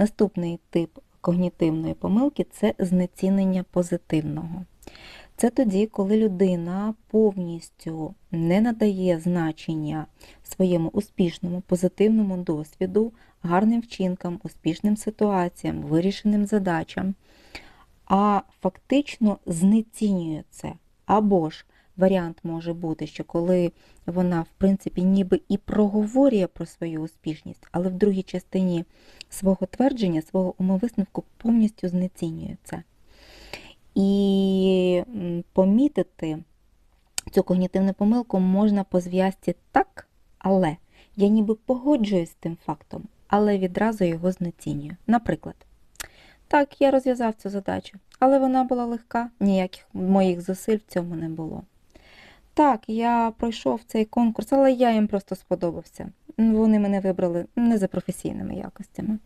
Наступний тип когнітивної помилки це знецінення позитивного. Це тоді, коли людина повністю не надає значення своєму успішному позитивному досвіду, гарним вчинкам, успішним ситуаціям, вирішеним задачам, а фактично знецінює це. Або ж варіант може бути, що коли вона, в принципі, ніби і проговорює про свою успішність, але в другій частині свого твердження, свого умовисновку повністю знецінює це. І помітити цю когнітивну помилку можна по зв'язці так, але я ніби погоджуюсь з тим фактом, але відразу його знецінюю. Наприклад, так, я розв'язав цю задачу, але вона була легка, ніяких моїх зусиль в цьому не було. Так, я пройшов цей конкурс, але я їм просто сподобався. Вони мене вибрали не за професійними якостями.